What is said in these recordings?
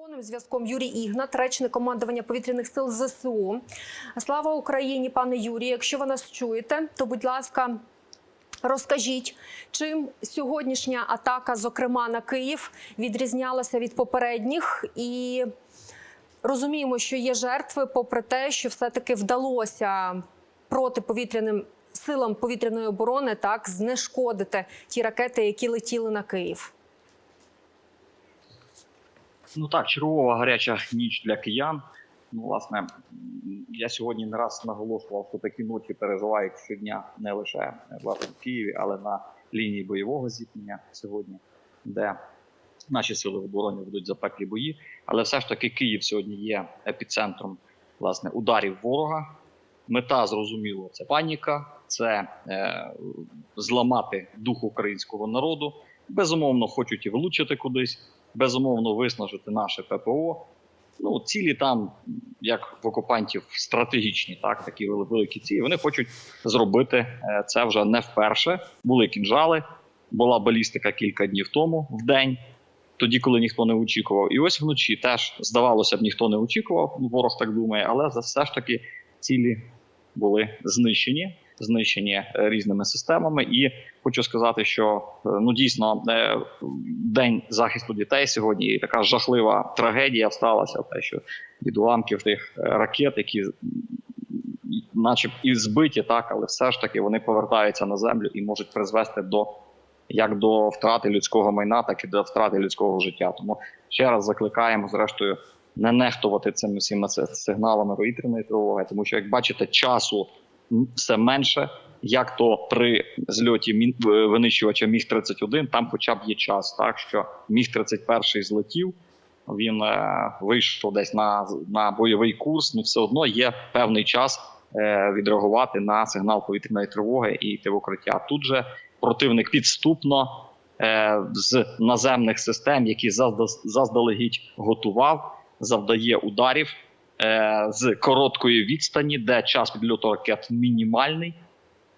Телефонним зв'язком Юрій Ігнат, речник командування повітряних сил ЗСУ. Слава Україні, пане Юрію. Якщо ви нас чуєте, то будь ласка. Розкажіть, чим сьогоднішня атака, зокрема на Київ, відрізнялася від попередніх, і розуміємо, що є жертви, попри те, що все-таки вдалося протиповітряним силам повітряної оборони так знешкодити ті ракети, які летіли на Київ. Ну так, чергова гаряча ніч для киян. Ну, власне, я сьогодні не раз наголошував, що такі ночі переживають щодня не лише власне в Києві, але на лінії бойового зіткнення сьогодні, де наші сили оборони ведуть запеклі бої. Але все ж таки Київ сьогодні є епіцентром власне ударів ворога. Мета зрозуміло, це паніка, це е, зламати дух українського народу. Безумовно, хочуть і влучити кудись безумовно виснажити наше ППО. Ну, цілі там, як в окупантів, стратегічні, так, такі великі цілі. Вони хочуть зробити е, це вже не вперше. Були кінжали, була балістика кілька днів тому в день, тоді, коли ніхто не очікував. І ось вночі теж здавалося б, ніхто не очікував. Ворог так думає, але все ж таки цілі були знищені, знищені е, різними системами. І хочу сказати, що е, ну дійсно е, день захисту дітей сьогодні і така жахлива трагедія сталася. Те, що від уламків тих ракет, які наче і збиті, так, але все ж таки вони повертаються на землю і можуть призвести до як до втрати людського майна, так і до втрати людського життя. Тому ще раз закликаємо, зрештою, не нехтувати цими всіма сигналами повітряної тривоги, тому що, як бачите, часу все менше. Як то при зльоті е, винищувача Міг 31 там, хоча б є час, так що Міг 31 злетів, він е, вийшов десь на, на бойовий курс. Ну, все одно є певний час е, відреагувати на сигнал повітряної тривоги і йти в укриття. Тут же противник підступно е, з наземних систем, які зазда- заздалегідь готував, завдає ударів з короткої відстані, де час підльоту ракет мінімальний.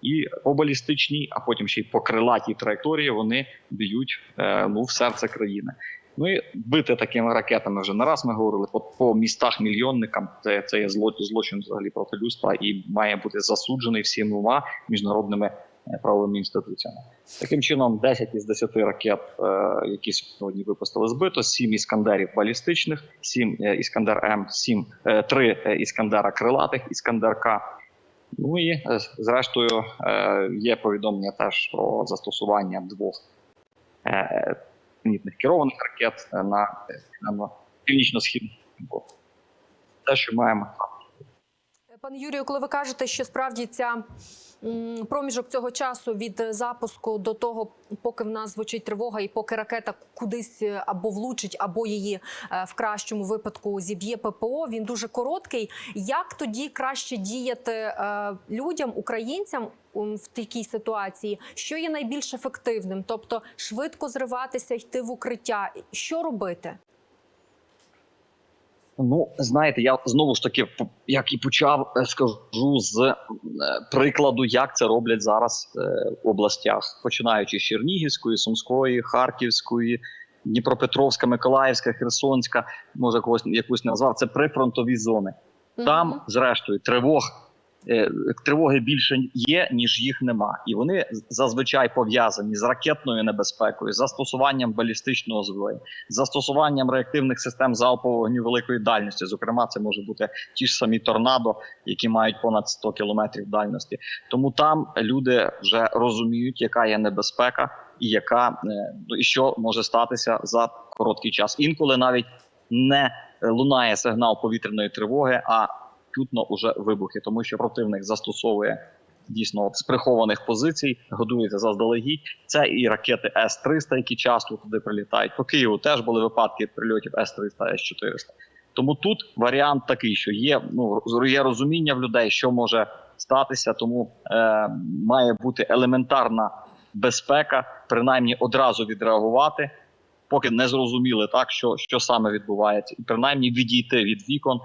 І по балістичній, а потім ще й по крилатій траєкторії вони б'ють е, ну, в серце країни. Ну і бити такими ракетами вже не раз ми говорили по, по містах мільйонникам. Це, це є зло, злочин взагалі проти людства і має бути засуджений всіма міжнародними е, правовими інституціями. Таким чином, 10 із 10 ракет, е, які сьогодні випустили збито, 7 іскандерів балістичних, 7 е, іскандер М, 7, е, 3 іскандера крилатих, іскандер К. Ну і е, зрештою е, є повідомлення теж про застосування двох е, зенітних керованих ракет е, на, північно-східному напрямку. Те, що маємо. Пане Юрію, коли ви кажете, що справді ця проміжок цього часу від запуску до того, поки в нас звучить тривога, і поки ракета кудись е, або влучить, або її е, в кращому випадку зіб'є ППО, він дуже короткий. Як тоді краще діяти е, людям, українцям в такій ситуації, що є найбільш ефективним? Тобто швидко зриватися, йти в укриття. Що робити? Ну, знаєте, я знову ж таки, як і почав, е, скажу з е, прикладу, як це роблять зараз е, в областях, починаючи з Чернігівської, Сумської, Харківської, Дніпропетровська, Миколаївська, Херсонська, може когось якусь назвав. Це прифронтові зони. Там, зрештою, тривог. Е, Тривоги більше є, ніж їх нема, і вони зазвичай пов'язані з ракетною небезпекою, застосуванням балістичного зброї, застосуванням реактивних систем залпового вогню великої дальності. Зокрема, це може бути ті ж самі торнадо, які мають понад 100 кілометрів дальності. Тому там люди вже розуміють, яка є небезпека, і яка е, ну, і що може статися за короткий час. Інколи навіть не лунає сигнал повітряної тривоги, а чутно уже вибухи, тому що противник застосовує. Дійсно, от з прихованих позицій годується заздалегідь. Це і ракети С-300, які часто туди прилітають. По Києву теж були випадки прильотів С-300, С-400. Тому тут варіант такий, що є ну є розуміння в людей, що може статися, тому е, має бути елементарна безпека, принаймні одразу відреагувати, поки не зрозуміли так, що, що саме відбувається, і принаймні відійти від вікон,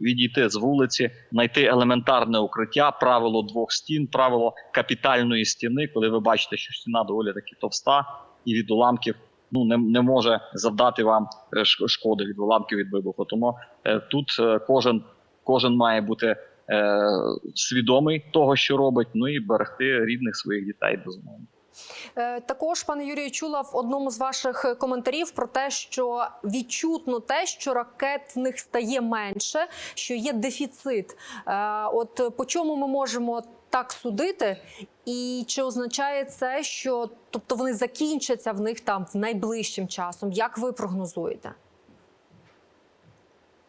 відійти з вулиці, знайти елементарне укриття, правило двох стін, правило капітальної стіни, коли ви бачите, що стіна доволі таки товста, і від уламків ну не, не може завдати вам е, шкоди від уламків від вибуху. Тому е, тут е, кожен, кожен має бути е, свідомий того, що робить, ну і берегти рідних своїх дітей безумовно. Е, Також, пане Юрію, чула в одному з ваших коментарів про те, що відчутно те, що ракет в них стає менше, що є дефіцит. Е, От по чому ми можемо так судити, і чи означає це, що тобто вони закінчаться в них там в найближчим часом? Як ви прогнозуєте?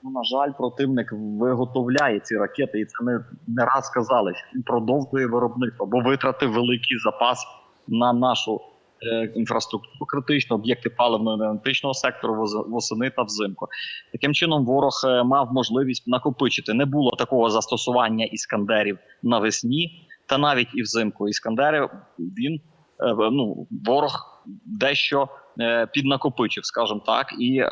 Ну, на жаль, противник виготовляє ці ракети, і це не, не раз казали, він продовжує виробництво, бо витратив великий запас на нашу е, інфраструктуру критичну, об'єкти паливно-енергетичного сектору восени та взимку. Таким чином, ворог е, мав можливість накопичити. Не було такого застосування іскандерів навесні, та навіть і взимку. Іскандери він е, ну, ворог дещо піднакопичив, скажімо так, і е,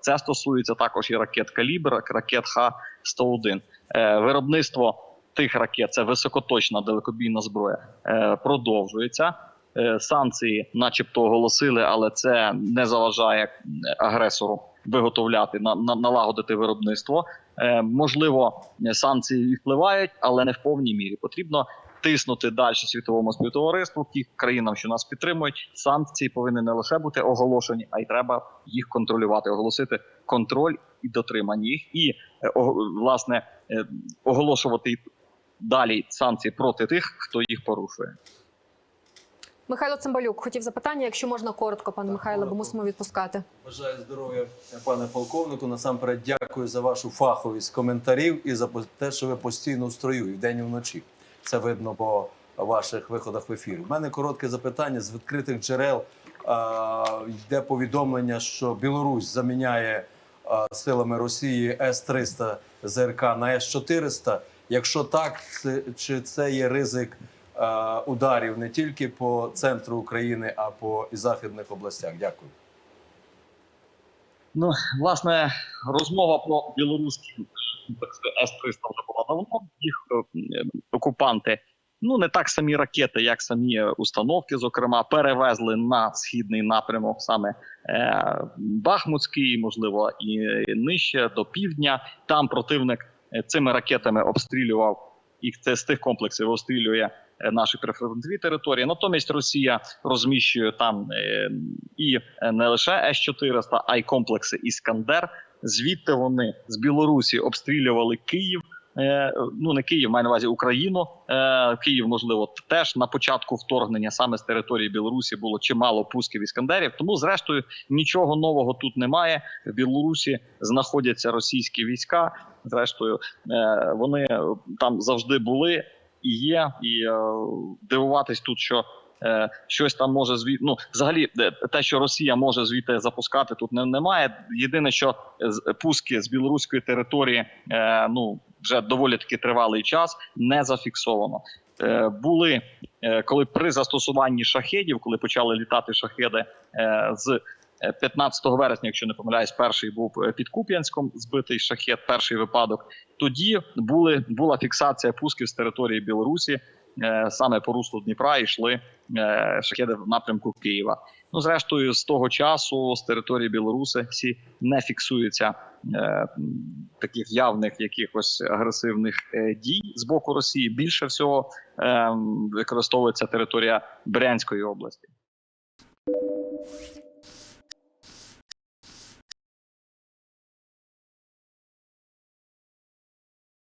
це стосується також і ракет калібр, ракет Х-101. Е, виробництво тих ракет, це високоточна далекобійна зброя, е, продовжується. Е, санкції, начебто, оголосили, але це не заважає е, агресору виготовляти на, на налагодити виробництво. Можливо, санкції впливають, але не в повній мірі. Потрібно тиснути далі світовому співтовариству, тим країнам, що нас підтримують. Санкції повинні не лише бути оголошені, а й треба їх контролювати, оголосити контроль і дотримання їх, і власне оголошувати далі санкції проти тих, хто їх порушує. Михайло Цимбалюк хотів запитання, якщо можна коротко, пане Михайло, бо мусимо відпускати. Бажаю здоров'я, пане полковнику. Насамперед дякую за вашу фаховість коментарів і за те, що ви постійно в строю і вдень і вночі. Це видно по ваших виходах в ефір. У мене коротке запитання з відкритих джерел. А, йде повідомлення, що Білорусь заміняє а, силами Росії С-300 ЗРК на С-400. Якщо так, чи це є ризик а, ударів не тільки по центру України, а по і західних областях? Дякую. Ну, власне, розмова про білоруські С-300 вже була давно. Їх е, окупанти, ну не так самі ракети, як самі установки, зокрема, перевезли на східний напрямок, саме е, Бахмутський, можливо, і нижче до півдня. Там противник е, цими ракетами обстрілював і це з тих комплексів обстрілює е, наші прифронтові території. Натомість Росія розміщує там е, і е, не лише С-400, а й комплекси Іскандер. Звідти вони з Білорусі обстрілювали Київ. Е, ну не Київ, маю на увазі Україну. Е, Київ, можливо, теж на початку вторгнення саме з території Білорусі було чимало пусків іскандерів. Тому, зрештою, нічого нового тут немає. В Білорусі знаходяться російські війська. Зрештою, е, вони там завжди були і є. І дивуватись тут, що е, щось там може звід... Ну, взагалі, е, те, що Росія може звідти запускати, тут не, немає. Єдине, що пуски з білоруської території, е, ну вже доволі таки тривалий час, не зафіксовано. Були коли при застосуванні шахедів, коли почали літати шахеди з е, 15 вересня, якщо не помиляюсь, перший був під Куп'янськом збитий шахет, перший випадок. Тоді були була фіксація пусків з території Білорусі. Е, Саме по руслу Дніпра йшли е, шахеди в напрямку Києва. Ну, зрештою, з того часу з території Білорусі всі не фіксується е, таких явних якихось агресивних дій з боку Росії. Більше всього е, використовується територія Брянської області.